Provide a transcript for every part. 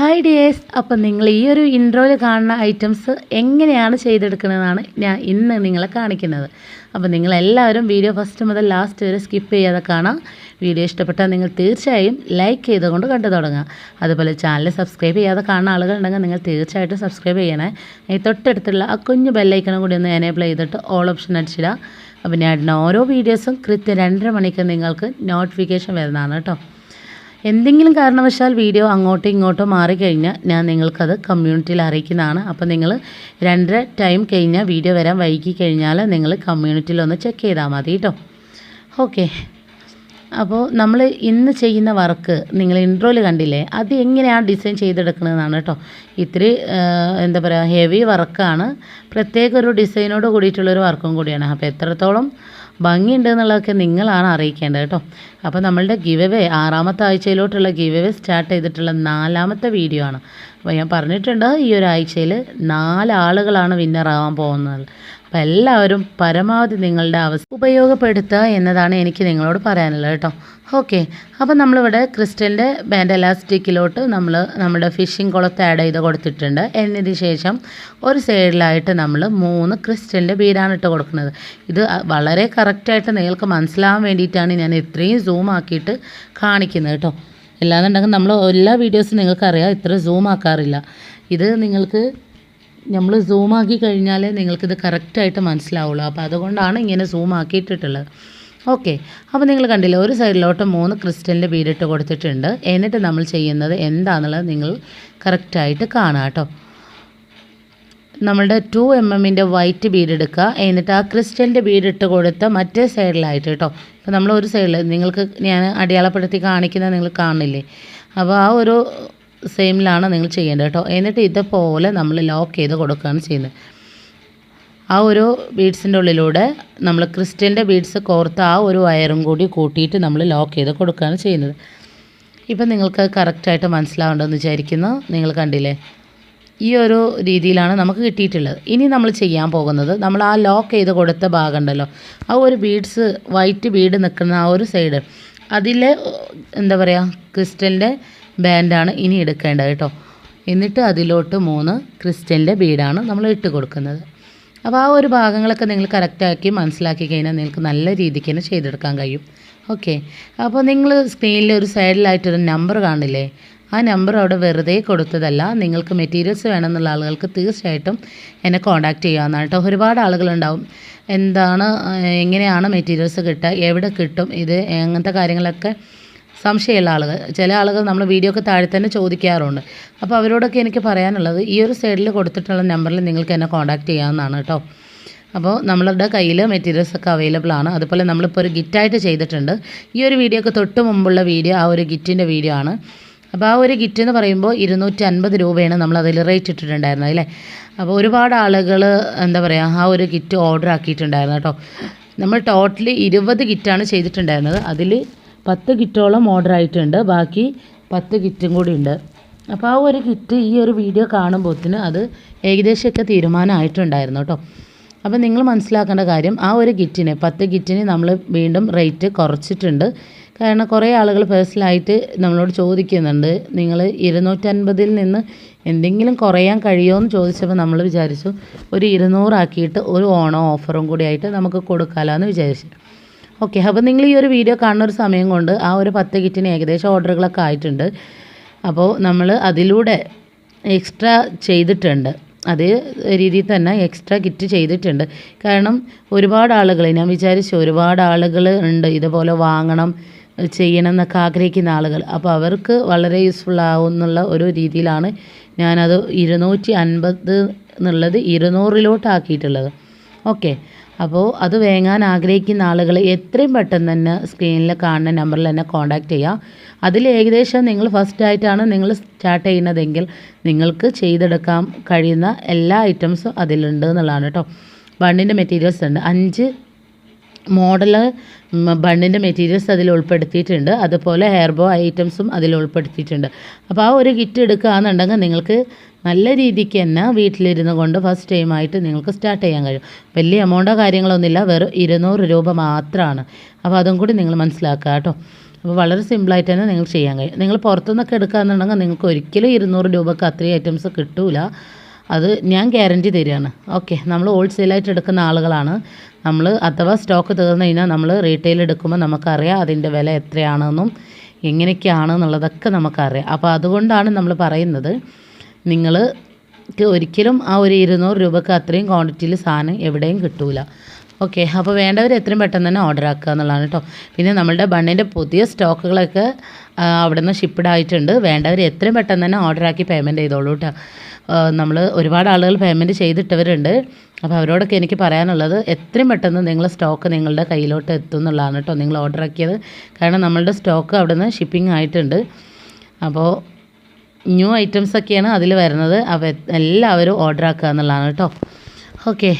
Hi dears അപ്പം നിങ്ങൾ ഈ ഒരു ഇൻട്രോയിൽ കാണുന്ന ഐറ്റംസ് എങ്ങനെയാണ് ചെയ്തെടുക്കുന്നതെന്നാണ് ഞാൻ ഇന്ന് നിങ്ങളെ കാണിക്കുന്നത്. അപ്പം നിങ്ങളെല്ലാവരും വീഡിയോ ഫസ്റ്റ് മുതൽ ലാസ്റ്റ് വരെ സ്കിപ്പ് ചെയ്യാതെ കാണാം. വീഡിയോ ഇഷ്ടപ്പെട്ടാൽ നിങ്ങൾ തീർച്ചയായും ലൈക്ക് ചെയ്തുകൊണ്ട് കണ്ടു തുടങ്ങുക അതുപോലെ ചാനൽ സബ്സ്ക്രൈബ് ചെയ്യാതെ കാണുന്ന ആളുകളുണ്ടെങ്കിൽ നിങ്ങൾ തീർച്ചയായിട്ടും സബ്സ്ക്രൈബ് ചെയ്യണേ. ഈ തൊട്ടടുത്തുള്ള ആ കുഞ്ഞു ബെല്ലൈക്കണം കൂടി ഒന്ന് എനേബിൾ ചെയ്തിട്ട് ഓൾ ഓപ്ഷൻ അടിച്ചിടുക അപ്പം ഞാൻ ഓരോ വീഡിയോസും കൃത്യം രണ്ടര മണിക്ക് നിങ്ങൾക്ക് നോട്ടിഫിക്കേഷൻ വരുന്നതാണ് കേട്ടോ. എന്തെങ്കിലും കാരണവശാൽ വീഡിയോ അങ്ങോട്ടും ഇങ്ങോട്ടും മാറിക്കഴിഞ്ഞാൽ ഞാൻ നിങ്ങൾക്കത് കമ്മ്യൂണിറ്റിയിൽ അറിയിക്കുന്നതാണ്. അപ്പോൾ നിങ്ങൾ രണ്ടര ടൈം കഴിഞ്ഞാൽ വീഡിയോ വരാൻ വൈകി കഴിഞ്ഞാൽ നിങ്ങൾ കമ്മ്യൂണിറ്റിയിൽ ഒന്ന് ചെക്ക് ചെയ്താൽ മതി കേട്ടോ ഓക്കെ അപ്പോൾ നമ്മൾ ഇന്ന് ചെയ്യുന്ന വർക്ക് നിങ്ങൾ ഇൻട്രോയിൽ കണ്ടില്ലേ? അത് എങ്ങനെയാണ് ഡിസൈൻ ചെയ്തെടുക്കുന്നതെന്നാണ് കേട്ടോ ഇത്തിരി എന്താ പറയുക ഹെവി വർക്കാണ് പ്രത്യേക ഒരു ഡിസൈനോട് കൂടിയിട്ടുള്ളൊരു വർക്കും കൂടിയാണ്. അപ്പോൾ എത്രത്തോളം ഭംഗിയുണ്ട് എന്നുള്ളതൊക്കെ നിങ്ങളാണ് അറിയിക്കേണ്ടത് കേട്ടോ. അപ്പോൾ നമ്മളുടെ ഗിവ് ആറാമത്തെ ആഴ്ചയിലോട്ടുള്ള ഗിവ് സ്റ്റാർട്ട് ചെയ്തിട്ടുള്ള നാലാമത്തെ വീഡിയോ ആണ്. അപ്പോൾ ഞാൻ പറഞ്ഞിട്ടുണ്ട് ഈ ഒരു ആഴ്ചയിൽ നാലാളുകളാണ് വിന്നറാവാൻ പോകുന്നത്. അപ്പോൾ എല്ലാവരും പരമാവധി നിങ്ങളുടെ അവസ്ഥ ഉപയോഗപ്പെടുത്തുക എന്നതാണ് എനിക്ക് നിങ്ങളോട് പറയാനുള്ളത് കേട്ടോ. ഓക്കെ. അപ്പം നമ്മളിവിടെ ക്രിസ്റ്റലിന്റെ ബാൻഡ് എലാസ്റ്റിക്കിലോട്ട് നമ്മൾ നമ്മുടെ ഫിഷിംഗ് കുളത്ത് ആഡ് ചെയ്ത് കൊടുത്തിട്ടുണ്ട്. എന്നതിന് ശേഷം ഒരു സൈഡിലായിട്ട് നമ്മൾ മൂന്ന് ക്രിസ്റ്റലിന്റെ ബീഡാണ് ഇട്ട് കൊടുക്കുന്നത്. ഇത് വളരെ കറക്റ്റായിട്ട് നിങ്ങൾക്ക് മനസ്സിലാവാൻ വേണ്ടിയിട്ടാണ് ഞാൻ ഇത്രയും സൂം ആക്കിയിട്ട് കാണിക്കുന്നത് കേട്ടോ. അല്ലാന്നുണ്ടെങ്കിൽ നമ്മൾ എല്ലാ വീഡിയോസും നിങ്ങൾക്കറിയാം ഇത്ര സൂം ആക്കാറില്ല. ഇത് നിങ്ങൾക്ക് നമ്മൾ സൂം ആക്കി കഴിഞ്ഞാൽ നിങ്ങൾക്കിത് കറക്റ്റായിട്ട് മനസ്സിലാവുള്ളൂ. അപ്പോൾ അതുകൊണ്ടാണ് ഇങ്ങനെ സൂം ആക്കിയിട്ടിട്ടുള്ളത്. ഓക്കെ അപ്പോൾ നിങ്ങൾ കണ്ടില്ലേ ഒരു സൈഡിലോട്ട് മൂന്ന് ക്രിസ്റ്റലിന്റെ ബീഡിട്ട് കൊടുത്തിട്ടുണ്ട്. എന്നിട്ട് നമ്മൾ ചെയ്യുന്നത് എന്താണെന്നുള്ളത് നിങ്ങൾ കറക്റ്റായിട്ട് കാണുക കേട്ടോ. നമ്മളുടെ ടു എം എമ്മിന്റെ വൈറ്റ് ബീഡ് എടുക്കുക. എന്നിട്ട് ആ ക്രിസ്റ്റലിന്റെ ബീഡ് ഇട്ട് കൊടുത്ത മറ്റേ സൈഡിലായിട്ട് കേട്ടോ. അപ്പോൾ നമ്മൾ ഒരു സൈഡിൽ നിങ്ങൾക്ക് ഞാൻ അടയാളപ്പെടുത്തി കാണിക്കുന്നത് നിങ്ങൾ കാണില്ലേ അപ്പോൾ ആ ഒരു സെയിമിലാണ് നിങ്ങൾ ചെയ്യേണ്ടത് കേട്ടോ. എന്നിട്ട് ഇതുപോലെ നമ്മൾ ലോക്ക് ചെയ്ത് കൊടുക്കുകയാണ് ചെയ്യുന്നത്. ആ ഒരു ബീഡ്സിന്റെ ഉള്ളിലൂടെ നമ്മൾ ക്രിസ്റ്റലിന്റെ ബീഡ്സ് കോർത്ത് ആ ഒരു വയറും കൂടി കൂട്ടിയിട്ട് നമ്മൾ ലോക്ക് ചെയ്ത് കൊടുക്കുകയാണ് ചെയ്യുന്നത്. ഇപ്പം നിങ്ങൾക്ക് കറക്റ്റായിട്ട് മനസ്സിലാവേണ്ടതെന്ന് വിചാരിക്കുന്നു. നിങ്ങൾ കണ്ടില്ലേ? ഈ ഒരു രീതിയിലാണ് നമുക്ക് കിട്ടിയിട്ടുള്ളത്. ഇനി നമ്മൾ ചെയ്യാൻ പോകുന്നത് നമ്മൾ ആ ലോക്ക് ചെയ്ത് കൊടുത്ത ഭാഗം ഉണ്ടല്ലോ ആ ഒരു ബീഡ്സ് വൈറ്റ് ബീഡ് നിൽക്കുന്ന ആ ഒരു സൈഡ് അതിലെ എന്താ പറയുക ക്രിസ്റ്റലിന്റെ ബാൻഡാണ് ഇനി എടുക്കേണ്ടത് കേട്ടോ. എന്നിട്ട് അതിലോട്ട് മൂന്ന് ക്രിസ്റ്റലിന്റെ ബീഡാണ് നമ്മൾ ഇട്ട് കൊടുക്കുന്നത്. അപ്പോൾ ആ ഒരു ഭാഗങ്ങളൊക്കെ നിങ്ങൾ കറക്റ്റാക്കി മനസ്സിലാക്കി കഴിഞ്ഞാൽ നിങ്ങൾക്ക് നല്ല രീതിക്ക് തന്നെ ചെയ്തെടുക്കാൻ കഴിയും. ഓക്കെ അപ്പോൾ നിങ്ങൾ സ്ക്രീനിൽ ഒരു സൈഡിലായിട്ടൊരു നമ്പർ കാണില്ലേ? ആ നമ്പർ അവിടെ വെറുതെ കൊടുത്തതല്ല. നിങ്ങൾക്ക് മെറ്റീരിയൽസ് വേണമെന്നുള്ള ആളുകൾക്ക് തീർച്ചയായിട്ടും എന്നെ കോൺടാക്റ്റ് ചെയ്യാവുന്നതാണ് കേട്ടോ. ഒരുപാട് ആളുകളുണ്ടാവും. എന്താണ് എങ്ങനെയാണ് മെറ്റീരിയൽസ് കിട്ടുക എവിടെ കിട്ടും ഇത് അങ്ങനത്തെ കാര്യങ്ങളൊക്കെ സംശയമുള്ള ആളുകൾ. ചില ആളുകൾ നമ്മൾ വീഡിയോ ഒക്കെ താഴെ തന്നെ ചോദിക്കാറുണ്ട്. അപ്പോൾ അവരോടൊക്കെ എനിക്ക് പറയാനുള്ളത് ഈ ഒരു സൈഡിൽ കൊടുത്തിട്ടുള്ള നമ്പറിൽ നിങ്ങൾക്ക് എന്നെ കോൺടാക്ട് ചെയ്യാവുന്നതാണ് കേട്ടോ. അപ്പോൾ നമ്മളുടെ കയ്യിൽ മെറ്റീരിയൽസ് ഒക്കെ അവൈലബിൾ ആണ്. അതുപോലെ നമ്മളിപ്പോൾ ഒരു ഗിറ്റായിട്ട് ചെയ്തിട്ടുണ്ട്. ഈ ഒരു വീഡിയോക്ക് തൊട്ട് മുമ്പുള്ള വീഡിയോ ആ ഒരു ഗിറ്റിന്റെ വീഡിയോ ആണ്. അപ്പോൾ ആ ഒരു ഗിറ്റ് എന്ന് പറയുമ്പോൾ ഇരുന്നൂറ്റി അൻപത് രൂപയാണ് നമ്മൾ അതിൽ റേറ്റ് ഇട്ടിട്ടുണ്ടായിരുന്നത് അല്ലേ? അപ്പോൾ ഒരുപാട് ആളുകൾ എന്താ പറയുക ആ ഒരു ഗിറ്റ് ഓർഡർ ആക്കിയിട്ടുണ്ടായിരുന്നു കേട്ടോ. നമ്മൾ ടോട്ടലി ഇരുപത് ഗിറ്റാണ് ചെയ്തിട്ടുണ്ടായിരുന്നത്. അതിൽ പത്ത് കിറ്റോളം ഓർഡർ ആയിട്ടുണ്ട്. ബാക്കി പത്ത് കിറ്റും കൂടി ഉണ്ട്. അപ്പോൾ ആ ഒരു കിറ്റ് ഈ ഒരു വീഡിയോ കാണുമ്പോഴത്തിന് അത് ഏകദേശമൊക്കെ തീരുമാനമായിട്ടുണ്ടായിരുന്നു കേട്ടോ. അപ്പോൾ നിങ്ങൾ മനസ്സിലാക്കേണ്ട കാര്യം ആ ഒരു കിറ്റിന് പത്ത് കിറ്റിന് നമ്മൾ വീണ്ടും റേറ്റ് കുറച്ചിട്ടുണ്ട്. കാരണം കുറേ ആളുകൾ പേഴ്സണലായിട്ട് നമ്മളോട് ചോദിക്കുന്നുണ്ട് നിങ്ങൾ ഇരുന്നൂറ്റൻപതിൽ നിന്ന് എന്തെങ്കിലും കുറയാൻ കഴിയുമോ എന്ന് ചോദിച്ചപ്പോൾ നമ്മൾ വിചാരിച്ചു ഒരു ഇരുന്നൂറാക്കിയിട്ട് ഒരു ഓണം ഓഫറും കൂടി ആയിട്ട് നമുക്ക് കൊടുക്കാമല്ലോ എന്ന് വിചാരിച്ചു. ഓക്കെ അപ്പോൾ നിങ്ങൾ ഈ ഒരു വീഡിയോ കാണുന്ന ഒരു സമയം കൊണ്ട് ആ ഒരു പത്ത് കിറ്റിന് ഏകദേശം ഓർഡറുകളൊക്കെ ആയിട്ടുണ്ട്. അപ്പോൾ നമ്മൾ അതിലൂടെ എക്സ്ട്രാ ചെയ്തിട്ടുണ്ട്. അതേ രീതിയിൽ തന്നെ എക്സ്ട്രാ കിറ്റ് ചെയ്തിട്ടുണ്ട്. കാരണം ഒരുപാട് ആളുകൾ ഞാൻ വിചാരിച്ചു ഒരുപാട് ആളുകൾ ഉണ്ട് ഇതുപോലെ വാങ്ങണം ചെയ്യണം എന്നൊക്കെ ആഗ്രഹിക്കുന്ന ആളുകൾ അപ്പോൾ അവർക്ക് വളരെ യൂസ്ഫുൾ ആവും എന്നുള്ള ഒരു രീതിയിലാണ് ഞാനത് ഇരുന്നൂറ്റി അൻപത് എന്നുള്ളത് ഇരുന്നൂറിലോട്ടാക്കിയിട്ടുള്ളത് ഓക്കെ അപ്പോൾ അത് വേങ്ങാൻ ആഗ്രഹിക്കുന്ന ആളുകൾ എത്രയും പെട്ടെന്ന് തന്നെ സ്ക്രീനിൽ കാണുന്ന നമ്പറിൽ തന്നെ കോൺടാക്റ്റ് ചെയ്യുക അതിൽ ഏകദേശം നിങ്ങൾ ഫസ്റ്റ് ആയിട്ടാണ് നിങ്ങൾ സ്റ്റാർട്ട് ചെയ്യുന്നതെങ്കിൽ നിങ്ങൾക്ക് ചെയ്തെടുക്കാൻ കഴിയുന്ന എല്ലാ ഐറ്റംസും അതിലുണ്ട് എന്നുള്ളതാണ് കേട്ടോ ബണ്ണിന്റെ മെറ്റീരിയൽസ് ഉണ്ട്. അഞ്ച് മോഡൽ ബണ്ണിന്റെ മെറ്റീരിയൽസ് അതിൽ ഉൾപ്പെടുത്തിയിട്ടുണ്ട്. അതുപോലെ ഹെയർ ബോ ഐറ്റംസും അതിൽ ഉൾപ്പെടുത്തിയിട്ടുണ്ട്. അപ്പോൾ ആ ഒരു കിറ്റ് എടുക്കുകയാണെന്നുണ്ടെങ്കിൽ നിങ്ങൾക്ക് നല്ല രീതിക്ക് തന്നെ വീട്ടിലിരുന്ന് കൊണ്ട് ഫസ്റ്റ് ടൈമായിട്ട് നിങ്ങൾക്ക് സ്റ്റാർട്ട് ചെയ്യാൻ കഴിയും. വലിയ എമൗണ്ടോ കാര്യങ്ങളൊന്നുമില്ല. വെറും ഇരുന്നൂറ് രൂപ മാത്രമാണ്. അപ്പോൾ അതും കൂടി നിങ്ങൾ മനസ്സിലാക്കുക കേട്ടോ. അപ്പോൾ വളരെ സിമ്പിളായിട്ട് തന്നെ നിങ്ങൾ ചെയ്യാൻ കഴിയും. നിങ്ങൾ പുറത്തുനിന്നൊക്കെ എടുക്കുകയെന്നുണ്ടെങ്കിൽ നിങ്ങൾക്ക് ഒരിക്കലും ഇരുന്നൂറ് രൂപക്ക് അത്രയും ഐറ്റംസ് കിട്ടൂല. അത് ഞാൻ ഗ്യാരണ്ടി തരികയാണ്. ഓക്കെ നമ്മൾ ഹോൾസെയിലായിട്ട് എടുക്കുന്ന ആളുകളാണ്. നമ്മൾ അഥവാ സ്റ്റോക്ക് തീർന്നു കഴിഞ്ഞാൽ നമ്മൾ റീറ്റെയിൽ എടുക്കുമ്പോൾ നമുക്കറിയാം അതിന്റെ വില എത്രയാണെന്നും എങ്ങനെയൊക്കെയാണ് എന്നുള്ളതൊക്കെ നമുക്കറിയാം. അപ്പോൾ അതുകൊണ്ടാണ് നമ്മൾ പറയുന്നത് നിങ്ങൾ ഒരിക്കലും ആ ഒരു ഇരുന്നൂറ് രൂപക്ക് അത്രയും ക്വാണ്ടിറ്റിയിൽ സാധനം എവിടെയും കിട്ടൂല. ഓക്കെ അപ്പോൾ വേണ്ടവർ എത്രയും പെട്ടെന്ന് തന്നെ ഓർഡർ ആക്കുക എന്നുള്ളതാണ് കേട്ടോ പിന്നെ നമ്മളുടെ ബണ്ണിന്റെ പുതിയ സ്റ്റോക്കുകളൊക്കെ അവിടെ നിന്ന് ഷിപ്പ്ഡ് ആയിട്ടുണ്ട്. വേണ്ടവർ എത്രയും പെട്ടെന്ന് തന്നെ ഓർഡർ ആക്കി പേയ്മെന്റ് ചെയ്തോളൂ കേട്ടോ നമ്മൾ ഒരുപാട് ആളുകൾ പേയ്മെന്റ് ചെയ്തിട്ടവരുണ്ട്. അപ്പോൾ അവരോടൊക്കെ എനിക്ക് പറയാനുള്ളത് എത്രയും പെട്ടെന്ന് നിങ്ങൾ സ്റ്റോക്ക് നിങ്ങളുടെ കയ്യിലോട്ട് എത്തും എന്നുള്ളതാണ് കേട്ടോ നിങ്ങൾ ഓർഡർ ആക്കിയത്. കാരണം നമ്മളുടെ സ്റ്റോക്ക് അവിടെ നിന്ന് ഷിപ്പിംഗ് ആയിട്ടുണ്ട്. അപ്പോൾ ന്യൂ ഐറ്റംസ് ഒക്കെയാണ് അതിൽ വരുന്നത്. അപ്പോൾ എല്ലാവരും ഓർഡർ ആക്കുക എന്നുള്ളതാണ് കേട്ടോ ഓക്കെ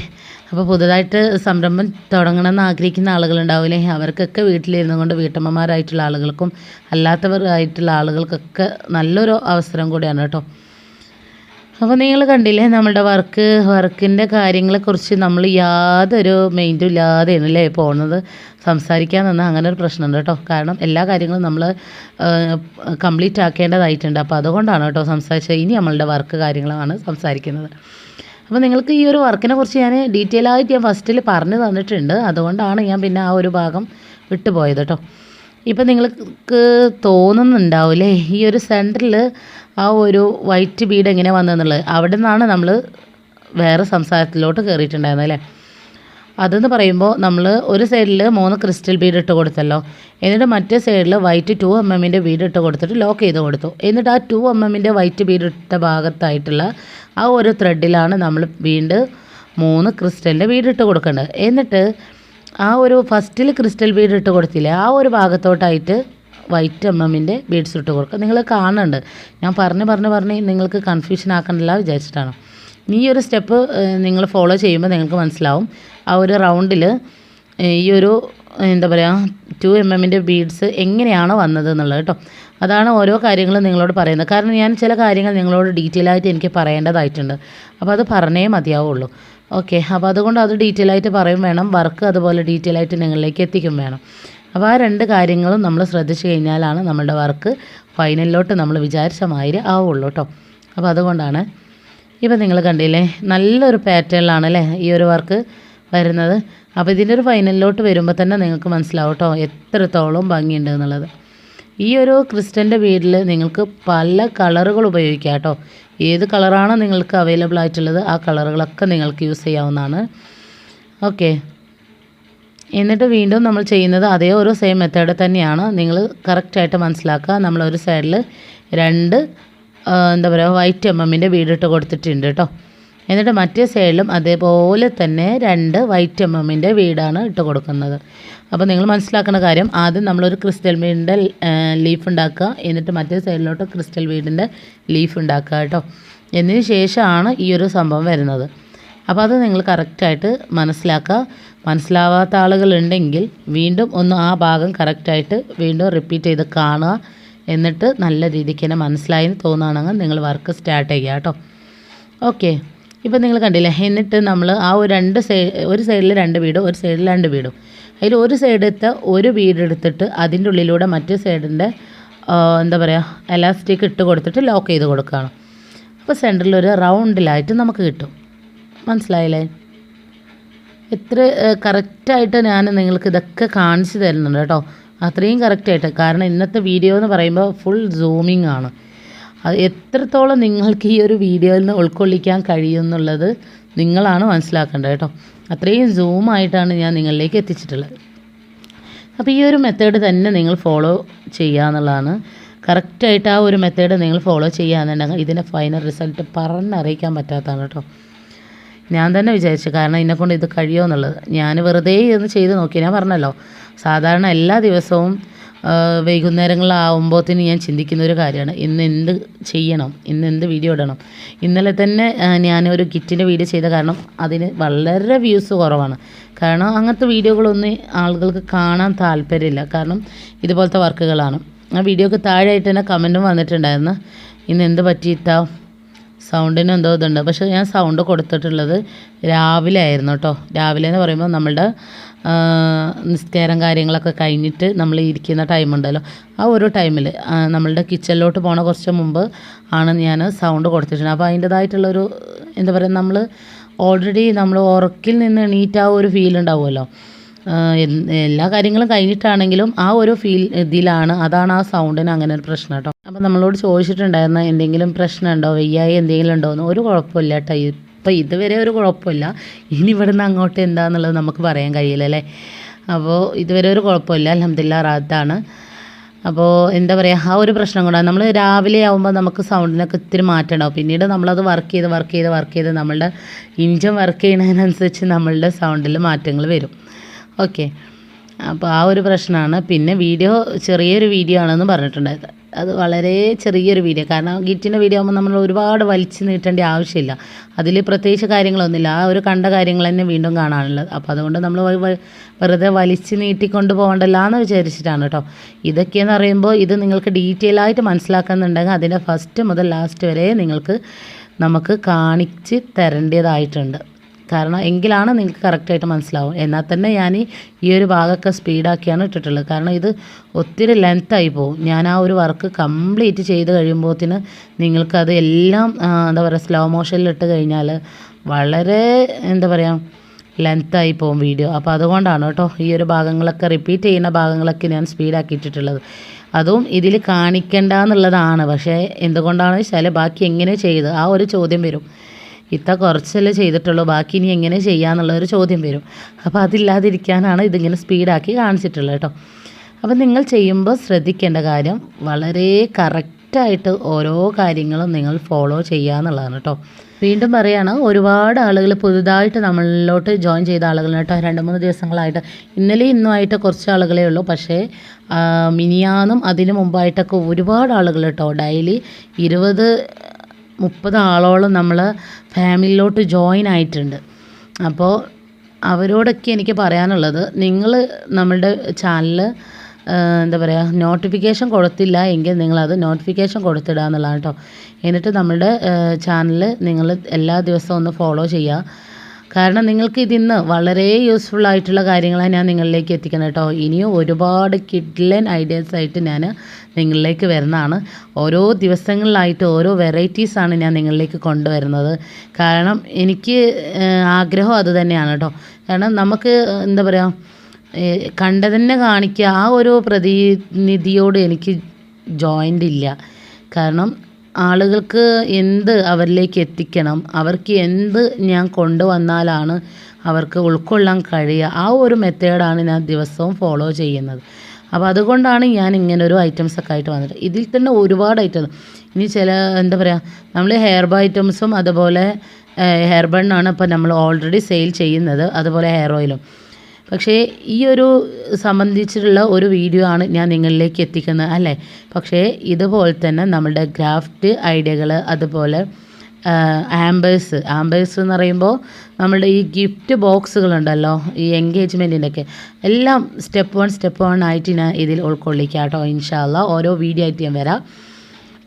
അപ്പോൾ പുതുതായിട്ട് സംരംഭം തുടങ്ങണമെന്ന് ആഗ്രഹിക്കുന്ന ആളുകളുണ്ടാവില്ലേ? അവർക്കൊക്കെ വീട്ടിലിരുന്നു കൊണ്ട് വീട്ടമ്മമാരായിട്ടുള്ള ആളുകൾക്കും അല്ലാത്തവരായിട്ടുള്ള ആളുകൾക്കൊക്കെ നല്ലൊരു അവസരം കൂടിയാണ് കേട്ടോ. അപ്പോൾ നിങ്ങൾ കണ്ടില്ലേ നമ്മുടെ വർക്ക് വർക്കിന്റെ കാര്യങ്ങളെക്കുറിച്ച് നമ്മൾ യാതൊരു മെയിന്റും ഇല്ലാതെയാണ് അല്ലേ പോകുന്നത് സംസാരിക്കാൻ നിന്ന് അങ്ങനെ ഒരു പ്രശ്നമുണ്ട് കേട്ടോ. കാരണം എല്ലാ കാര്യങ്ങളും നമ്മൾ കംപ്ലീറ്റ് ആക്കേണ്ടതായിട്ടുണ്ട്. അപ്പോൾ അതുകൊണ്ടാണ് കേട്ടോ സംസാരിച്ചത്. ഇനി നമ്മളുടെ വർക്ക് കാര്യങ്ങളാണ് സംസാരിക്കുന്നത്. അപ്പോൾ നിങ്ങൾക്ക് ഈ ഒരു വർക്കിനെ കുറിച്ച് ഞാൻ ഡീറ്റെയിൽ ആയിട്ട് ഞാൻ ഫസ്റ്റിൽ പറഞ്ഞു തന്നിട്ടുണ്ട്. അതുകൊണ്ടാണ് ഞാൻ പിന്നെ ആ ഒരു ഭാഗം വിട്ടുപോയത് കേട്ടോ ഇപ്പം നിങ്ങൾക്ക് തോന്നുന്നുണ്ടാവില്ലേ ഈ ഒരു സെന്ററിൽ ആ ഒരു വൈറ്റ് ബീഡ് എങ്ങനെ വന്നതെന്നുള്ളത് അവിടെ നിന്നാണ് നമ്മൾ വേറെ സംസാരത്തിലോട്ട് കയറിയിട്ടുണ്ടായിരുന്നത് അല്ലേ? അതെന്ന് പറയുമ്പോൾ നമ്മൾ ഒരു സൈഡിൽ മൂന്ന് ക്രിസ്റ്റൽ ബീഡ് ഇട്ട് കൊടുത്തല്ലോ. എന്നിട്ട് മറ്റേ സൈഡിൽ വൈറ്റ് ടു എം എമ്മിന്റെ ബീഡ് ഇട്ട് കൊടുത്തിട്ട് ലോക്ക് ചെയ്ത് കൊടുത്തു. എന്നിട്ട് ആ ടു എം എമ്മിന്റെ വൈറ്റ് ബീഡ് ഇട്ട ഭാഗത്തായിട്ടുള്ള ആ ഒരു ത്രെഡിലാണ് നമ്മൾ വീണ്ടും മൂന്ന് ക്രിസ്റ്റലിന്റെ ബീഡ് ഇട്ട് കൊടുക്കേണ്ടത് എന്നിട്ട് ആ ഒരു ഫസ്റ്റിൽ ക്രിസ്റ്റൽ ബീഡ് ഇട്ട് കൊടുത്തില്ലേ ആ ഒരു ഭാഗത്തോട്ടായിട്ട് വൈറ്റ് എം എമ്മിന്റെ ബീഡ്സ് ഇട്ട് കൊടുക്കുക നിങ്ങൾ കാണുന്നുണ്ട് ഞാൻ പറഞ്ഞ് പറഞ്ഞ് പറഞ്ഞ് നിങ്ങൾക്ക് കൺഫ്യൂഷൻ ആക്കണ്ടല്ല വിചാരിച്ചിട്ടാണ്. ഈ ഒരു സ്റ്റെപ്പ് നിങ്ങൾ ഫോളോ ചെയ്യുമ്പോൾ നിങ്ങൾക്ക് മനസ്സിലാവും. ആ ഒരു റൗണ്ടിൽ ഈ ഒരു എന്താ പറയുക ടു എം എമ്മിന്റെ ബീഡ്സ് എങ്ങനെയാണ് വന്നത് എന്നുള്ളത് കേട്ടോ. അതാണ് ഓരോ കാര്യങ്ങളും നിങ്ങളോട് പറയുന്നത്. കാരണം ഞാൻ ചില കാര്യങ്ങൾ നിങ്ങളോട് ഡീറ്റെയിൽ ആയിട്ട് എനിക്ക് പറയേണ്ടതായിട്ടുണ്ട്. അപ്പോൾ അത് പറഞ്ഞേ മതിയാവുള്ളൂ. ഓക്കെ. അപ്പോൾ അതുകൊണ്ട് അത് ഡീറ്റെയിൽ ആയിട്ട് പറയും വേണം. വർക്ക് അതുപോലെ ഡീറ്റെയിൽ ആയിട്ട് നിങ്ങളിലേക്ക് എത്തിക്കും വേണം. അപ്പോൾ ആ രണ്ട് കാര്യങ്ങളും നമ്മൾ ശ്രദ്ധിച്ചു കഴിഞ്ഞാലാണ് നമ്മളുടെ വർക്ക് ഫൈനലിലോട്ട് നമ്മൾ വിചാരിച്ച മാതിരി ആവുള്ളൂ കേട്ടോ. അപ്പോൾ അതുകൊണ്ടാണ്. ഇപ്പം നിങ്ങൾ കണ്ടില്ലേ നല്ലൊരു പാറ്റേണിലാണ് അല്ലേ ഈ ഒരു വർക്ക്? വരുന്നത്. അപ്പോൾ ഇതിന്റെ ഒരു ഫൈനലിലോട്ട് വരുമ്പോൾ തന്നെ നിങ്ങൾക്ക് മനസ്സിലാവും കേട്ടോ എത്രത്തോളം ഭംഗിയുണ്ട് എന്നുള്ളത്. ഈ ഒരു ക്രിസ്റ്റലിന്റെ വീട്ടിൽ നിങ്ങൾക്ക് പല കളറുകൾ ഉപയോഗിക്കാം കേട്ടോ ഏത് കളറാണോ നിങ്ങൾക്ക് അവൈലബിൾ ആയിട്ടുള്ളത് ആ കളറുകളൊക്കെ നിങ്ങൾക്ക് യൂസ് ചെയ്യാവുന്നതാണ്. ഓക്കെ. എന്നിട്ട് വീണ്ടും നമ്മൾ ചെയ്യുന്നത് അതേ ഒരു സെയിം മെത്തേഡ് തന്നെയാണ്. നിങ്ങൾ കറക്റ്റായിട്ട് മനസ്സിലാക്കുക. നമ്മളൊരു സൈഡിൽ രണ്ട് എന്താ പറയുക വൈറ്റ് എം എമ്മിന്റെ വീടിട്ട് കൊടുത്തിട്ടുണ്ട് കേട്ടോ എന്നിട്ട് മറ്റേ സൈഡിലും അതേപോലെ തന്നെ രണ്ട് വൈറ്റ് എം എമ്മിന്റെ വീടാണ് ഇട്ട് കൊടുക്കുന്നത്. അപ്പോൾ നിങ്ങൾ മനസ്സിലാക്കുന്ന കാര്യം ആദ്യം നമ്മളൊരു ക്രിസ്റ്റൽ വീടിന്റെ ലീഫ് ഉണ്ടാക്കുക. എന്നിട്ട് മറ്റേ സൈഡിലോട്ട് ക്രിസ്റ്റൽ വീടിന്റെ ലീഫ് ഉണ്ടാക്കുക കേട്ടോ. എന്നതിന് ശേഷമാണ് ഈ ഒരു സംഭവം വരുന്നത്. അപ്പോൾ അത് നിങ്ങൾ കറക്റ്റായിട്ട് മനസ്സിലാക്കുക. മനസ്സിലാവാത്ത ആളുകളുണ്ടെങ്കിൽ വീണ്ടും ഒന്ന് ആ ഭാഗം കറക്റ്റായിട്ട് വീണ്ടും റിപ്പീറ്റ് ചെയ്ത് കാണുക. എന്നിട്ട് നല്ല രീതിക്ക് തന്നെ മനസ്സിലായി എന്ന് തോന്നുകയാണെങ്കിൽ നിങ്ങൾ വർക്ക് സ്റ്റാർട്ട് ചെയ്യുക കേട്ടോ. ഓക്കെ. ഇപ്പം നിങ്ങൾ കണ്ടില്ലേ എന്നിട്ട് നമ്മൾ ആ ഒരു രണ്ട് സൈഡ് ഒരു സൈഡിൽ രണ്ട് വീടും ഒരു സൈഡിൽ രണ്ട് വീടും. അതിൽ ഒരു സൈഡത്തെ ഒരു വീട് എടുത്തിട്ട് അതിന്റെ ഉള്ളിലൂടെ മറ്റേ സൈഡിന്റെ എന്താ പറയുക എലാസ്റ്റിക് ഇട്ട് കൊടുത്തിട്ട് ലോക്ക് ചെയ്ത് കൊടുക്കുകയാണ് അപ്പോൾ സെന്ററിൽ ഒരു റൗണ്ടിലായിട്ട് നമുക്ക് കിട്ടും. മനസ്സിലായില്ലേ? എത്ര കറക്റ്റായിട്ട് ഞാൻ നിങ്ങൾക്ക് ഇതൊക്കെ കാണിച്ചു തരുന്നുണ്ട് കേട്ടോ. അത്രയും കറക്റ്റായിട്ട് കാരണം ഇന്നത്തെ വീഡിയോ എന്ന് പറയുമ്പോൾ ഫുൾ സൂമിങ് ആണ്. അത് എത്രത്തോളം നിങ്ങൾക്ക് ഈ ഒരു വീഡിയോയിൽ നിന്ന് ഉൾക്കൊള്ളിക്കാൻ കഴിയുമെന്നുള്ളത് നിങ്ങളാണ് മനസ്സിലാക്കേണ്ടത് കേട്ടോ. അത്രയും സൂമായിട്ടാണ് ഞാൻ നിങ്ങളിലേക്ക് എത്തിച്ചിട്ടുള്ളത്. അപ്പോൾ ഈ ഒരു മെത്തേഡ് തന്നെ നിങ്ങൾ ഫോളോ ചെയ്യുക എന്നുള്ളതാണ്. കറക്റ്റായിട്ട് ആ ഒരു മെത്തേഡ് നിങ്ങൾ ഫോളോ ചെയ്യുകയാണെന്നുണ്ടെങ്കിൽ ഇതിന്റെ ഫൈനൽ റിസൾട്ട് പറഞ്ഞറിയിക്കാൻ പറ്റാത്തതാണ് കേട്ടോ. ഞാൻ തന്നെ വിചാരിച്ചു കാരണം എന്നെക്കൊണ്ട് ഇത് കഴിയുമോ എന്നുള്ളത്. ഞാൻ വെറുതെ ഇതൊന്ന് ചെയ്ത് നോക്കി. ഞാൻ പറഞ്ഞല്ലോ സാധാരണ എല്ലാ ദിവസവും വൈകുന്നേരങ്ങളാവുമ്പോഴത്തേന് ഞാൻ ചിന്തിക്കുന്ന ഒരു കാര്യമാണ്. ഇന്ന് എന്ത് ചെയ്യണം? ഇന്ന് എന്ത് വീഡിയോ ഇടണം? ഇന്നലെ തന്നെ ഞാൻ ഒരു കിറ്റിന്റെ വീഡിയോ ചെയ്ത കാരണം അതിന് വളരെ വ്യൂസ് കുറവാണ്. കാരണം അങ്ങനത്തെ വീഡിയോകളൊന്നും ആളുകൾക്ക് കാണാൻ താല്പര്യമില്ല. കാരണം ഇതുപോലത്തെ വർക്കുകളാണ്. ആ വീഡിയോക്ക് താഴെയായിട്ട് തന്നെ കമന്റും വന്നിട്ടുണ്ടായിരുന്നു. ഇന്ന് എന്ത് പറ്റിയിട്ടാ? സൗണ്ടിന് എന്തോ ഇതുണ്ട്. പക്ഷേ ഞാൻ സൗണ്ട് കൊടുത്തിട്ടുള്ളത് രാവിലെ ആയിരുന്നു കേട്ടോ. രാവിലെ എന്ന് പറയുമ്പോൾ നമ്മളുടെ നിസ്കാരം കാര്യങ്ങളൊക്കെ കഴിഞ്ഞിട്ട് നമ്മൾ ഇരിക്കുന്ന ടൈമുണ്ടല്ലോ ആ ഒരു ടൈമിൽ നമ്മളുടെ കിച്ചണിലോട്ട് പോണ കുറച്ച് മുമ്പ് ആണ് ഞാൻ സൗണ്ട് കൊടുത്തിട്ടുണ്ട് അപ്പോൾ അതിന്റേതായിട്ടുള്ളൊരു എന്താ പറയുക നമ്മൾ ഓൾറെഡി നമ്മൾ ഉറക്കിൽ നിന്ന് എണീറ്റ് ആ ഒരു ഫീൽ ഉണ്ടാവുമല്ലോ. എല്ലാ കാര്യങ്ങളും കഴിഞ്ഞിട്ടാണെങ്കിലും ആ ഒരു ഫീൽ ഇതിലാണ്. അതാണ് ആ സൗണ്ടിന് അങ്ങനെ ഒരു പ്രശ്നം കേട്ടോ. അപ്പം നമ്മളോട് ചോദിച്ചിട്ടുണ്ടായിരുന്ന എന്തെങ്കിലും പ്രശ്നമുണ്ടോ? വയ്യായി എന്തെങ്കിലും ഉണ്ടോ എന്ന്? ഒരു കുഴപ്പമില്ല കേട്ടോ. ഇപ്പം ഇതുവരെ ഒരു കുഴപ്പമില്ല. ഇനി ഇവിടെ നിന്ന് അങ്ങോട്ട് എന്താണെന്നുള്ളത് നമുക്ക് പറയാൻ കഴിയില്ല അല്ലേ? അപ്പോൾ ഇതുവരെ ഒരു കുഴപ്പമില്ല. അലഹമ്മദില്ല റാത്താണ് അപ്പോൾ എന്താ പറയുക ആ ഒരു പ്രശ്നം കൂടാ നമ്മൾ രാവിലെ ആകുമ്പോൾ നമുക്ക് സൗണ്ടിനൊക്കെ ഇത്തിരി മാറ്റം ഉണ്ടാവും. പിന്നീട് നമ്മളത് വർക്ക് ചെയ്ത് വർക്ക് ചെയ്ത് വർക്ക് ചെയ്ത് നമ്മളുടെ ഇഞ്ചം വർക്ക് ചെയ്യുന്നതിനനുസരിച്ച് നമ്മളുടെ സൗണ്ടിൽ മാറ്റങ്ങൾ വരും. ഓക്കെ. അപ്പോൾ ആ ഒരു പ്രശ്നമാണ് പിന്നെ വീഡിയോ ചെറിയൊരു വീഡിയോ ആണെന്ന് പറഞ്ഞിട്ടുണ്ടായത് അത് വളരെ ചെറിയൊരു വീഡിയോ. കാരണം ഗിറ്റിന്റെ വീഡിയോ ആകുമ്പോൾ നമ്മൾ ഒരുപാട് വലിച്ചു നീട്ടേണ്ട ആവശ്യമില്ല. അതിൽ പ്രത്യേകിച്ച് കാര്യങ്ങളൊന്നുമില്ല. ആ ഒരു കണ്ട കാര്യങ്ങൾ തന്നെ വീണ്ടും കാണാനുള്ളത്. അപ്പോൾ അതുകൊണ്ട് നമ്മൾ വെറുതെ വലിച്ചു നീട്ടിക്കൊണ്ട് പോകണ്ടല്ലോ എന്ന് വിചാരിച്ചിട്ടാണ് കേട്ടോ. ഇതൊക്കെയെന്ന് പറയുമ്പോൾ ഇത് നിങ്ങൾക്ക് ഡീറ്റെയിൽ ആയിട്ട് മനസ്സിലാക്കുന്നുണ്ടെങ്കിൽ അതിന്റെ ഫസ്റ്റ് മുതൽ ലാസ്റ്റ് വരെ നിങ്ങൾക്ക് നമുക്ക് കാണിച്ച് തരേണ്ടതായിട്ടുണ്ട്. കാരണം എങ്കിലാണ് നിങ്ങൾക്ക് കറക്റ്റായിട്ട് മനസ്സിലാവും. എന്നാൽ തന്നെ ഞാൻ ഈ ഒരു ഭാഗമൊക്കെ സ്പീഡാക്കിയാണ് ഇട്ടിട്ടുള്ളത്. കാരണം ഇത് ഒത്തിരി ലെങ്ത്തായി പോകും. ഞാൻ ആ ഒരു വർക്ക് കംപ്ലീറ്റ് ചെയ്ത് കഴിയുമ്പോഴത്തേന് നിങ്ങൾക്കത് എല്ലാം എന്താ പറയുക സ്ലോ മോഷനിൽ ഇട്ട് കഴിഞ്ഞാൽ വളരെ എന്താ പറയുക ലെങ്ത്തായി പോകും വീഡിയോ അപ്പോൾ അതുകൊണ്ടാണ് കേട്ടോ ഈ ഒരു ഭാഗങ്ങളൊക്കെ റിപ്പീറ്റ് ചെയ്യുന്ന ഭാഗങ്ങളൊക്കെ ഞാൻ സ്പീഡാക്കി ഇട്ടിട്ടുള്ളത് അതും ഇതിൽ കാണിക്കേണ്ട എന്നുള്ളതാണ്. പക്ഷേ എന്തുകൊണ്ടാണ് വെച്ചാൽ ബാക്കി എങ്ങനെ ചെയ്ത് ആ ഒരു ചോദ്യം വരും. ഇത്ത കുറച്ചല്ലേ ചെയ്തിട്ടുള്ളൂ ബാക്കി ഇനി എങ്ങനെ ചെയ്യാന്നുള്ളൊരു ചോദ്യം വരും. അപ്പോൾ അതില്ലാതിരിക്കാനാണ് ഇതിങ്ങനെ സ്പീഡാക്കി കാണിച്ചിട്ടുള്ളത് കേട്ടോ. അപ്പം നിങ്ങൾ ചെയ്യുമ്പോൾ ശ്രദ്ധിക്കേണ്ട കാര്യം വളരെ കറക്റ്റായിട്ട് ഓരോ കാര്യങ്ങളും നിങ്ങൾ ഫോളോ ചെയ്യുക എന്നുള്ളതാണ് കേട്ടോ. വീണ്ടും പറയുകയാണ് ഒരുപാട് ആളുകൾ പുതുതായിട്ട് നമ്മളിലോട്ട് ജോയിൻ ചെയ്ത ആളുകൾ കേട്ടോ. രണ്ട് മൂന്ന് ദിവസങ്ങളായിട്ട്. ഇന്നലെ ഇന്നുമായിട്ട് കുറച്ച് ആളുകളേ ഉള്ളൂ. പക്ഷേ മിനിയാന്നും അതിന് മുമ്പായിട്ടൊക്കെ ഒരുപാട് ആളുകൾ കേട്ടോ. ഡെയിലി ഇരുപത് മുപ്പത് ആളോളം നമ്മൾ ഫാമിലിയിലോട്ട് ജോയിൻ ആയിട്ടുണ്ട്. അപ്പോൾ അവരോടൊക്കെ എനിക്ക് പറയാനുള്ളത് നിങ്ങൾ നമ്മളുടെ ചാനൽ എന്താ പറയുക നോട്ടിഫിക്കേഷൻ കൊടുത്തില്ല എങ്കിൽ നിങ്ങളത് നോട്ടിഫിക്കേഷൻ കൊടുത്തിടുക എന്നുള്ളതാണ് കേട്ടോ എന്നിട്ട് നമ്മളുടെ ചാനൽ നിങ്ങൾ എല്ലാ ദിവസവും ഒന്ന് ഫോളോ ചെയ്യുക. കാരണം നിങ്ങൾക്ക് ഇതിന്ന് വളരെ യൂസ്ഫുൾ ആയിട്ടുള്ള കാര്യങ്ങളാണ് ഞാൻ നിങ്ങളിലേക്ക് എത്തിക്കുന്നത് കേട്ടോ ഇനിയും ഒരുപാട് കിഡ്ലൻ ഐഡിയാസ് ആയിട്ട് ഞാൻ നിങ്ങളിലേക്ക് വരുന്നതാണ്. ഓരോ ദിവസങ്ങളിലായിട്ട് ഓരോ വെറൈറ്റീസാണ് ഞാൻ നിങ്ങളിലേക്ക് കൊണ്ടുവരുന്നത്. കാരണം എനിക്ക് ആഗ്രഹം അത് തന്നെയാണ് കേട്ടോ കാരണം നമുക്ക് എന്താ പറയുക കണ്ടതന്നെ കാണിക്കുക ആ ഒരു പ്രതിനിധിയോട് എനിക്ക് ജോയിന്റ് ഇല്ല. കാരണം ആളുകൾക്ക് എന്ത് അവരിലേക്ക് എത്തിക്കണം? അവർക്ക് എന്ത് ഞാൻ കൊണ്ടുവന്നാലാണ് അവർക്ക് ഉൾക്കൊള്ളാൻ കഴിയുക? ആ ഒരു മെത്തേഡാണ് ഞാൻ ദിവസവും ഫോളോ ചെയ്യുന്നത്. അപ്പോൾ അതുകൊണ്ടാണ് ഞാൻ ഇങ്ങനെ ഒരു ഐറ്റംസ് ഒക്കെ ആയിട്ട് വന്നത്. ഇതിൽ തന്നെ ഒരുപാട് ഐറ്റംസ് ഇനി ചില എന്താ പറയുക നമ്മൾ ഹെയർ ഐറ്റംസും അതുപോലെ ഹെയർ ബണ്ണാണ് ഇപ്പോൾ നമ്മൾ ഓൾറെഡി സെയിൽ ചെയ്യുന്നത്. അതുപോലെ ഹെയർ ഓയിലും പക്ഷേ ഈ ഒരു സംബന്ധിച്ചിട്ടുള്ള ഒരു വീഡിയോ ആണ് ഞാൻ നിങ്ങളിലേക്ക് എത്തിക്കുന്നത് അല്ലേ? പക്ഷേ ഇതുപോലെ തന്നെ നമ്മുടെ ഗ്രാഫ്റ്റ് ഐഡിയകൾ അതുപോലെ ആംബേഴ്സ്. ആംബേഴ്സ് എന്ന് പറയുമ്പോൾ നമ്മുടെ ഈ ഗിഫ്റ്റ് ബോക്സുകളുണ്ടല്ലോ ഈ എൻഗേജ്മെന്റിന്റെയൊക്കെ എല്ലാം സ്റ്റെപ്പ് വൺ സ്റ്റെപ്പ് വൺ ആയിട്ട് ഞാൻ ഇതിൽ ഉൾക്കൊള്ളിക്കാം കേട്ടോ ഇൻഷാല്ല ഓരോ വീഡിയോ ആയിട്ട് ഞാൻ വരാം.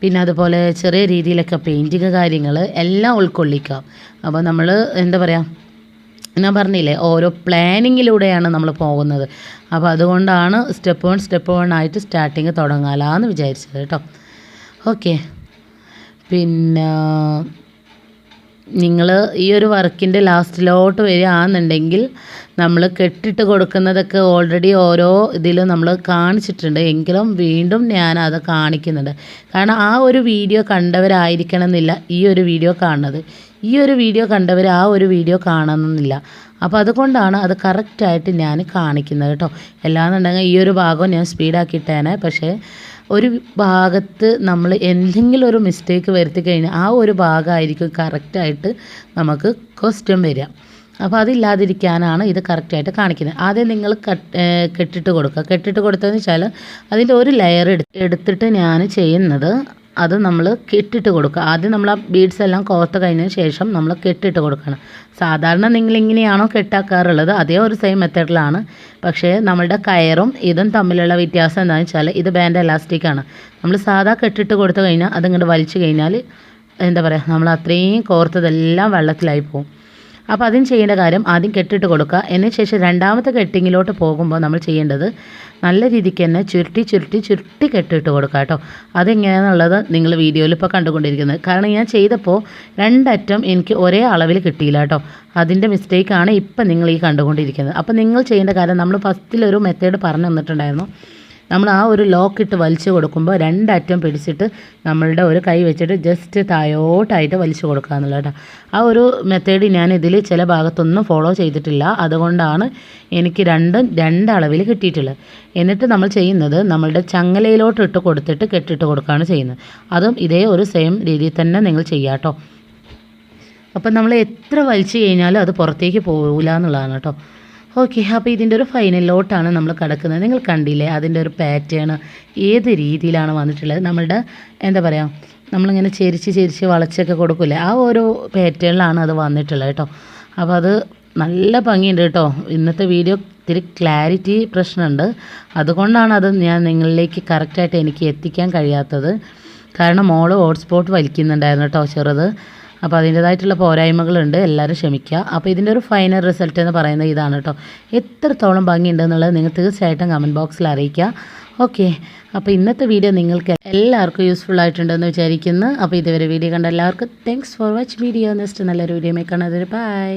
പിന്നെ അതുപോലെ ചെറിയ രീതിയിലൊക്കെ പെയിന്റിങ് കാര്യങ്ങൾ എല്ലാം ഉൾക്കൊള്ളിക്കാം. അപ്പോൾ നമ്മൾ എന്താ പറയുക ഞാൻ പറഞ്ഞില്ലേ ഓരോ പ്ലാനിങ്ങിലൂടെയാണ് നമ്മൾ പോകുന്നത്. അപ്പോൾ അതുകൊണ്ടാണ് സ്റ്റെപ്പ് വൺ സ്റ്റെപ്പ് വൺ ആയിട്ട് സ്റ്റാർട്ടിങ് തുടങ്ങാലാന്ന് വിചാരിച്ചത് കേട്ടോ. ഓക്കെ പിന്നെ നിങ്ങൾ ഈ ഒരു വർക്കിന്റെ ലാസ്റ്റിലോട്ട് വരികയാണെന്നുണ്ടെങ്കിൽ നമ്മൾ കെട്ടിട്ട് കൊടുക്കുന്നതൊക്കെ ഓൾറെഡി ഓരോ ഇതിലും നമ്മൾ കാണിച്ചിട്ടുണ്ട്. എങ്കിലും വീണ്ടും ഞാൻ അത് കാണിക്കുന്നുണ്ട്. കാരണം ആ ഒരു വീഡിയോ കണ്ടവരായിരിക്കണം എന്നില്ല ഈ ഒരു വീഡിയോ കാണുന്നത്. ഈ ഒരു വീഡിയോ കണ്ടവർ ആ ഒരു വീഡിയോ കാണണമെന്നില്ല. അപ്പോൾ അതുകൊണ്ടാണ് അത് കറക്റ്റായിട്ട് ഞാൻ കാണിക്കുന്നത് കേട്ടോ. എല്ലാന്നുണ്ടെങ്കിൽ ഈ ഒരു ഭാഗം ഞാൻ സ്പീഡാക്കിയിട്ടേനെ പക്ഷേ ഒരു ഭാഗത്ത് നമ്മൾ എന്തെങ്കിലും ഒരു മിസ്റ്റേക്ക് വരുത്തി കഴിഞ്ഞാൽ ആ ഒരു ഭാഗമായിരിക്കും കറക്റ്റായിട്ട് നമുക്ക് ക്വസ്റ്റ്യൻ വരിക. അപ്പോൾ അതില്ലാതിരിക്കാനാണ് ഇത് കറക്റ്റായിട്ട് കാണിക്കുന്നത്. ആദ്യം നിങ്ങൾ കട്ട് കെട്ടിട്ട് കൊടുക്കുക. കെട്ടിട്ട് കൊടുത്തതെന്ന് വെച്ചാൽ അതിന്റെ ഒരു ലെയർ എടുത്തിട്ട് ഞാൻ ചെയ്യുന്നത് അത് നമ്മൾ കെട്ടിട്ട് കൊടുക്കുക. ആദ്യം നമ്മൾ ആ ബീഡ്സ് എല്ലാം കോർത്ത് കഴിഞ്ഞതിന് ശേഷം നമ്മൾ കെട്ടിട്ട് കൊടുക്കണം. സാധാരണ നിങ്ങൾ ഇങ്ങനെയാണോ കെട്ടാക്കാറുള്ളത്? അതേ ഒരു സെയിം മെത്തേഡിലാണ് പക്ഷേ നമ്മളുടെ കയറും ഇതും തമ്മിലുള്ള വ്യത്യാസം എന്താണെന്ന് വെച്ചാൽ ഇത് ബാൻഡ് എലാസ്റ്റിക് ആണ്. നമ്മൾ സാധാ കെട്ടിട്ട് കൊടുത്തു കഴിഞ്ഞാൽ അതിങ്ങോട്ട് വലിച്ചു കഴിഞ്ഞാൽ എന്താ പറയുക നമ്മൾ അത്രയും കോർത്തതെല്ലാം വെള്ളത്തിലായി പോകും അപ്പോൾ അതിന് ചെയ്യേണ്ട കാര്യം ആദ്യം കെട്ടിട്ട് കൊടുക്കുക. എന്നതിന് ശേഷം രണ്ടാമത്തെ കെട്ടിങ്ങിലോട്ട് പോകുമ്പോൾ നമ്മൾ ചെയ്യേണ്ടത് നല്ല രീതിക്ക് തന്നെ ചുരുട്ടി ചുരുട്ടി ചുരുട്ടി കെട്ടിട്ട് കൊടുക്കുക കേട്ടോ. അതെങ്ങനെയാണെന്നുള്ളത് നിങ്ങൾ വീഡിയോയിൽ ഇപ്പോൾ കണ്ടുകൊണ്ടിരിക്കുന്നത്. കാരണം ഞാൻ ചെയ്തപ്പോൾ രണ്ടറ്റം എനിക്ക് ഒരേ അളവിൽ കിട്ടിയില്ല കേട്ടോ. അതിന്റെ മിസ്റ്റേക്കാണ് ഇപ്പം നിങ്ങൾ ഈ കണ്ടുകൊണ്ടിരിക്കുന്നത്. അപ്പോൾ നിങ്ങൾ ചെയ്യേണ്ട കാര്യം നമ്മൾ ഫസ്റ്റിലൊരു മെത്തേഡ് പറഞ്ഞു തന്നിട്ടുണ്ടായിരുന്നു. നമ്മൾ ആ ഒരു ലോക്ക് ഇട്ട് വലിച്ചു കൊടുക്കുമ്പോൾ രണ്ടറ്റം പിടിച്ചിട്ട് നമ്മളുടെ ഒരു കൈ വെച്ചിട്ട് ജസ്റ്റ് തായോട്ടായിട്ട് വലിച്ചു കൊടുക്കുക എന്നുള്ളത് ആ ഒരു മെത്തേഡ് ഞാൻ ഇതിൽ ചില ഭാഗത്തൊന്നും ഫോളോ ചെയ്തിട്ടില്ല. അതുകൊണ്ടാണ് എനിക്ക് രണ്ടും രണ്ട് അളവിൽ കിട്ടിയിട്ടുള്ളത്. എന്നിട്ട് നമ്മൾ ചെയ്യുന്നത് നമ്മളുടെ ചങ്ങലയിലോട്ട് ഇട്ട് കൊടുത്തിട്ട് കെട്ടിട്ട് കൊടുക്കുകയാണ് ചെയ്യുന്നത്. അതും ഇതേ ഒരു സെയിം രീതിയിൽ തന്നെ നിങ്ങൾ ചെയ്യാട്ടോ അപ്പം നമ്മൾ എത്ര വലിച്ചു കഴിഞ്ഞാലും അത് പുറത്തേക്ക് പോകില്ല എന്നുള്ളതാണ് കേട്ടോ ഓക്കെ അപ്പോൾ ഇതിന്റെ ഒരു ഫൈനലിലോട്ടാണ് നമ്മൾ കിടക്കുന്നത്. നിങ്ങൾ കണ്ടില്ലേ അതിന്റെ ഒരു പാറ്റേൺ ഏത് രീതിയിലാണ് വന്നിട്ടുള്ളത്? നമ്മളുടെ എന്താ പറയുക നമ്മളിങ്ങനെ ചെരിച്ച് ചെരിച്ച് വളച്ചൊക്കെ കൊടുക്കില്ലേ? ആ ഒരു പാറ്റേണിലാണ് അത് വന്നിട്ടുള്ളത് കേട്ടോ. അപ്പോൾ അത് നല്ല ഭംഗിയുണ്ട് കേട്ടോ. ഇന്നത്തെ വീഡിയോ ഇത്തിരി ക്ലാരിറ്റി പ്രശ്നമുണ്ട്. അതുകൊണ്ടാണ് അത് ഞാൻ നിങ്ങളിലേക്ക് കറക്റ്റായിട്ട് എനിക്ക് എത്തിക്കാൻ കഴിയാത്തത്. കാരണം മോൾ ഹോട്ട്സ്പോട്ട് വലിക്കുന്നുണ്ടായിരുന്നു കേട്ടോ ചെറുത്. അപ്പോൾ അതിന്റേതായിട്ടുള്ള പോരായ്മകളുണ്ട് എല്ലാവരും ക്ഷമിക്കുക. അപ്പോൾ ഇതിന്റെ ഒരു ഫൈനൽ റിസൾട്ട് എന്ന് പറയുന്നത് ഇതാണ് കേട്ടോ എത്രത്തോളം ഭംഗിയുണ്ടെന്നുള്ളത് നിങ്ങൾ തീർച്ചയായിട്ടും കമന്റ് ബോക്സിൽ അറിയിക്കുക. ഓക്കെ അപ്പോൾ ഇന്നത്തെ വീഡിയോ നിങ്ങൾക്ക് എല്ലാവർക്കും യൂസ്ഫുൾ ആയിട്ടുണ്ടെന്ന് വിചാരിക്കുന്നു. അപ്പോൾ ഇതുവരെ വീഡിയോ കണ്ട എല്ലാവർക്കും thanks for watch video next നല്ലൊരു വീഡിയോ മേക്കാണ് അതൊരു ബൈ